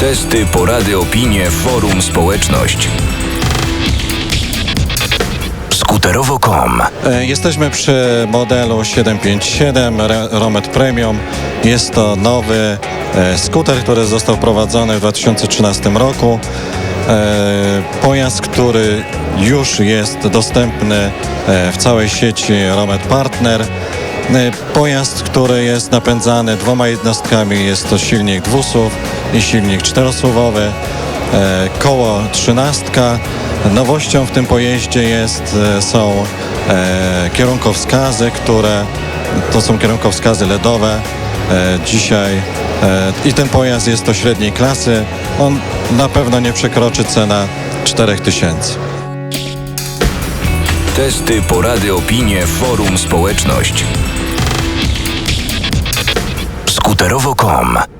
Testy, porady, opinie, forum, społeczność. Skuterowo.com E, Jesteśmy przy modelu 757 Re- Romet Premium. Jest to nowy e, skuter, który został wprowadzony w 2013 roku. E, Pojazd, który już jest dostępny w całej sieci Romet Partner. E, Pojazd, który jest napędzany dwoma jednostkami, jest to silnik dwusuw i silnik czterosuwowy. E, koło trzynastka. Nowością w tym pojeździe jest, e, są kierunkowskazy, które to są kierunkowskazy LEDowe. Dzisiaj i ten pojazd jest to średniej klasy. On na pewno nie przekroczy cena 4000. Testy, porady, opinie, forum, społeczność. Skuterowo.com